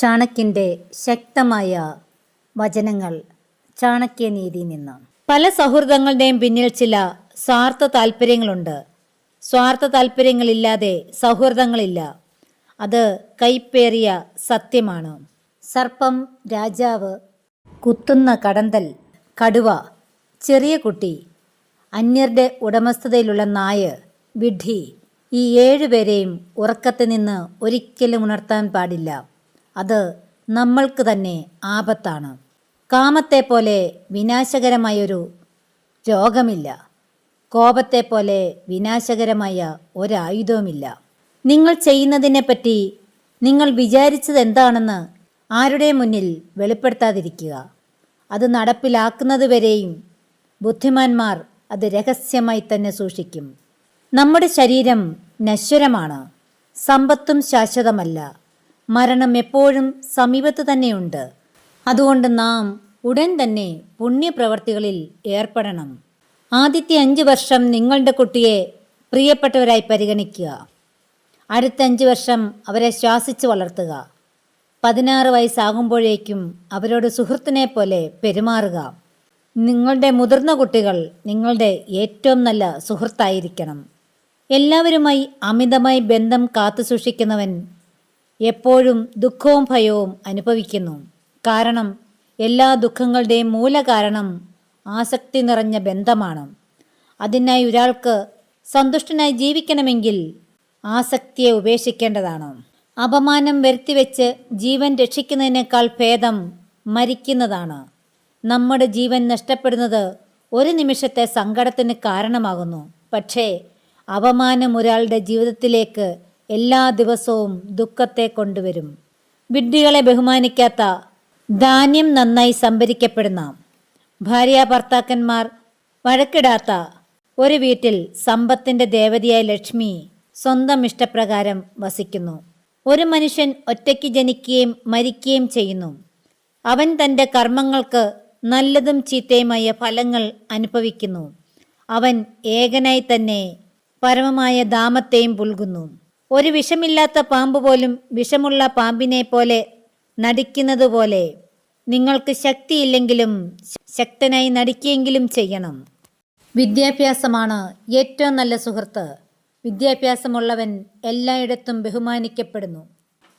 ചാണക്യന്റെ ശക്തമായ വചനങ്ങൾ ചാണക്യനീതി നിന്ന്. പല സൗഹൃദങ്ങളുടെയും പിന്നിൽ ചില സ്വാർത്ഥ താല്പര്യങ്ങളുണ്ട്. സ്വാർത്ഥ താല്പര്യങ്ങളില്ലാതെ സൗഹൃദങ്ങളില്ല. അത് കൈപ്പേറിയ സത്യമാണ്. സർപ്പം രാജാവ് കുത്തുന്ന കടന്തൽ കടുവ ചെറിയ കുട്ടി അന്യരുടെ ഉടമസ്ഥതയിലുള്ള നായ് വിഡ്ഢി ഈ ഏഴുപേരെയും ഉറക്കത്തിൽ നിന്ന് ഒരിക്കലും ഉണർത്താൻ പാടില്ല. അത് നമ്മൾക്ക് തന്നെ ആപത്താണ്. കാമത്തെ പോലെ വിനാശകരമായൊരു രോഗമില്ല. കോപത്തെ പോലെ വിനാശകരമായ ഒരായുധവുമില്ല. നിങ്ങൾ ചെയ്യുന്നതിനെപ്പറ്റി നിങ്ങൾ വിചാരിച്ചത് എന്താണെന്ന് ആരുടെ മുന്നിൽ വെളിപ്പെടുത്താതിരിക്കുക. അത് നടപ്പിലാക്കുന്നത് വരെയും ബുദ്ധിമാന്മാർ അത് രഹസ്യമായി തന്നെ സൂക്ഷിക്കും. നമ്മുടെ ശരീരം നശ്വരമാണ്. സമ്പത്തും ശാശ്വതമല്ല. മരണം എപ്പോഴും സമീപത്ത് തന്നെയുണ്ട്. അതുകൊണ്ട് നാം ഉടൻ തന്നെ പുണ്യപ്രവർത്തികളിൽ ഏർപ്പെടണം. ആദ്യത്തെ അഞ്ച് വർഷം നിങ്ങളുടെ കുട്ടിയെ പ്രിയപ്പെട്ടവരായി പരിഗണിക്കുക. അടുത്ത അഞ്ച് വർഷം അവരെ ശ്വാസിച്ച് വളർത്തുക. പതിനാറ് വയസ്സാകുമ്പോഴേക്കും അവരോട് സുഹൃത്തിനെ പോലെ പെരുമാറുക. നിങ്ങളുടെ മുതിർന്ന കുട്ടികൾ നിങ്ങളുടെ ഏറ്റവും നല്ല സുഹൃത്തായിരിക്കണം. എല്ലാവരുമായി അമിതമായി ബന്ധം കാത്തു സൂക്ഷിക്കുന്നവൻ എപ്പോഴും ദുഃഖവും ഭയവും അനുഭവിക്കുന്നു. കാരണം എല്ലാ ദുഃഖങ്ങളുടെയും മൂലകാരണം ആസക്തി നിറഞ്ഞ ബന്ധമാണ്. അതിനായി ഒരാൾക്ക് സന്തുഷ്ടനായി ജീവിക്കണമെങ്കിൽ ആസക്തിയെ ഉപേക്ഷിക്കേണ്ടതാണ്. അപമാനം വരുത്തിവെച്ച് ജീവൻ രക്ഷിക്കുന്നതിനേക്കാൾ ഭേദം മരിക്കുന്നതാണ്. നമ്മുടെ ജീവൻ നഷ്ടപ്പെടുന്നത് ഒരു നിമിഷത്തെ സങ്കടത്തിന് കാരണമാകുന്നു. പക്ഷേ അപമാനം ഒരാളുടെ ജീവിതത്തിലേക്ക് എല്ലാ ദിവസവും ദുഃഖത്തെ കൊണ്ടുവരും. വിഡ്ഢികളെ ബഹുമാനിക്കാത്ത ധാന്യം നന്നായി സംഭരിക്കപ്പെടുന്ന ഭാര്യ ഭർത്താക്കന്മാർ വഴക്കിടാത്ത ഒരു വീട്ടിൽ സമ്പത്തിന്റെ ദേവതയായ ലക്ഷ്മി സ്വന്തം ഇഷ്ടപ്രകാരം വസിക്കുന്നു. ഒരു മനുഷ്യൻ ഒറ്റയ്ക്ക് ജനിക്കുകയും മരിക്കുകയും ചെയ്യുന്നു. അവൻ തന്റെ കർമ്മങ്ങൾക്ക് നല്ലതും ചീത്തയുമായ ഫലങ്ങൾ അനുഭവിക്കുന്നു. അവൻ ഏകനായി തന്നെ പരമമായ ദാമത്തെയും പുൽകുന്നു. ഒരു വിഷമില്ലാത്ത പാമ്പ് പോലും വിഷമുള്ള പാമ്പിനെ പോലെ നടിക്കുന്നതുപോലെ നിങ്ങൾക്ക് ശക്തിയില്ലെങ്കിലും ശക്തനായി നടിക്കുകയെങ്കിലും ചെയ്യണം. വിദ്യാഭ്യാസമാണ് ഏറ്റവും നല്ല സുഹൃത്ത്. വിദ്യാഭ്യാസമുള്ളവൻ എല്ലായിടത്തും ബഹുമാനിക്കപ്പെടുന്നു.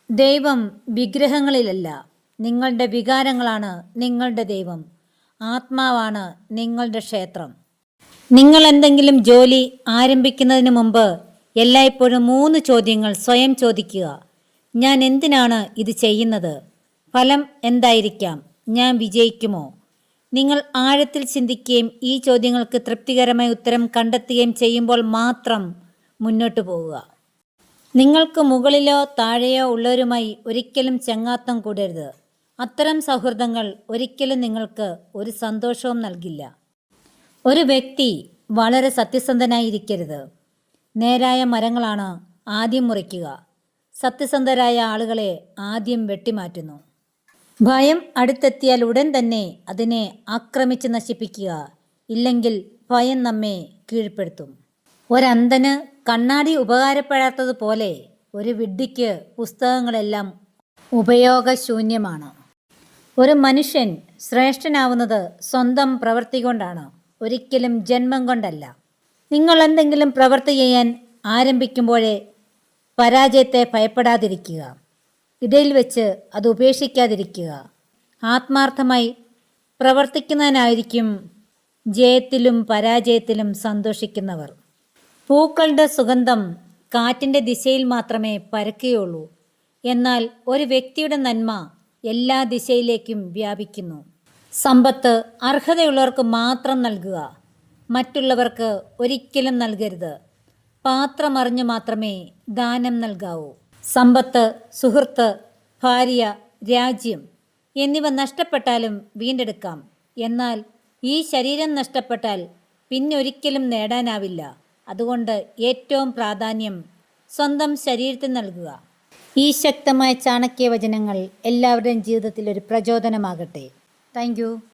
ദൈവം വിഗ്രഹങ്ങളിലല്ല നിങ്ങളുടെ വികാരങ്ങളാണ് നിങ്ങളുടെ ദൈവം. ആത്മാവാണ് നിങ്ങളുടെ ക്ഷേത്രം. നിങ്ങൾ എന്തെങ്കിലും ജോലി ആരംഭിക്കുന്നതിന് മുമ്പ് എല്ലായ്പ്പോഴും മൂന്ന് ചോദ്യങ്ങൾ സ്വയം ചോദിക്കുക. ഞാൻ എന്തിനാണ് ഇത് ചെയ്യുന്നത്? ഫലം എന്തായിരിക്കാം? ഞാൻ വിജയിക്കുമോ? നിങ്ങൾ ആഴത്തിൽ ചിന്തിക്കുകയും ഈ ചോദ്യങ്ങൾക്ക് തൃപ്തികരമായ ഉത്തരം കണ്ടെത്തുകയും ചെയ്യുമ്പോൾ മാത്രം മുന്നോട്ട് പോവുക. നിങ്ങൾക്ക് മുകളിലോ താഴെയോ ഉള്ളവരുമായി ഒരിക്കലും ചങ്ങാത്തം കൂടരുത്. അത്തരം സൗഹൃദങ്ങൾ ഒരിക്കലും നിങ്ങൾക്ക് ഒരു സന്തോഷവും നൽകില്ല. ഒരു വ്യക്തി വളരെ സത്യസന്ധനായിരിക്കരുത്. നേരായ മരങ്ങളാണ് ആദ്യം മുറിക്കുക. സത്യസന്ധരായ ആളുകളെ ആദ്യം വെട്ടിമാറ്റുന്നു. ഭയം അടുത്തെത്തിയാൽ ഉടൻ തന്നെ അതിനെ ആക്രമിച്ച് നശിപ്പിക്കുക. ഇല്ലെങ്കിൽ ഭയം നമ്മെ കീഴ്പ്പെടുത്തും. ഒരന്തന് കണ്ണാടി ഉപകാരപ്പെടാത്തതുപോലെ ഒരു വിഡ്ഢിക്ക് പുസ്തകങ്ങളെല്ലാം ഉപയോഗശൂന്യമാണ്. ഒരു മനുഷ്യൻ ശ്രേഷ്ഠനാവുന്നത് സ്വന്തം പ്രവൃത്തി കൊണ്ടാണ്. ഒരിക്കലും ജന്മം കൊണ്ടല്ല. നിങ്ങൾ എന്തെങ്കിലും പ്രവൃത്തി ചെയ്യാൻ ആരംഭിക്കുമ്പോഴേ പരാജയത്തെ ഭയപ്പെടാതിരിക്കുക. ഇടയിൽ വെച്ച് അത് ഉപേക്ഷിക്കാതിരിക്കുക. ആത്മാർത്ഥമായി പ്രവർത്തിക്കുന്നതിനായിരിക്കും ജയത്തിലും പരാജയത്തിലും സന്തോഷിക്കുന്നവർ. പൂക്കളുടെ സുഗന്ധം കാറ്റിന്റെ ദിശയിൽ മാത്രമേ പരക്കുകയുള്ളൂ. എന്നാൽ ഒരു വ്യക്തിയുടെ നന്മ എല്ലാ ദിശയിലേക്കും വ്യാപിക്കുന്നു. സമ്പത്ത് അർഹതയുള്ളവർക്ക് മാത്രം നൽകുക. മറ്റുള്ളവർക്ക് ഒരിക്കലും നൽകരുത്. പാത്രമറിഞ്ഞു മാത്രമേ ദാനം നൽകാവൂ. സമ്പത്ത് സുഹൃത്ത് ഭാര്യ രാജ്യം എന്നിവ നഷ്ടപ്പെട്ടാലും വീണ്ടെടുക്കാം. എന്നാൽ ഈ ശരീരം നഷ്ടപ്പെട്ടാൽ പിന്നൊരിക്കലും നേടാനാവില്ല. അതുകൊണ്ട് ഏറ്റവും പ്രാധാന്യം സ്വന്തം ശരീരത്തിന് നൽകുക. ഈ ശക്തമായ ചാണക്യ വചനങ്ങൾ എല്ലാവരുടെയും ജീവിതത്തിൽ ഒരു പ്രചോദനമാകട്ടെ. താങ്ക്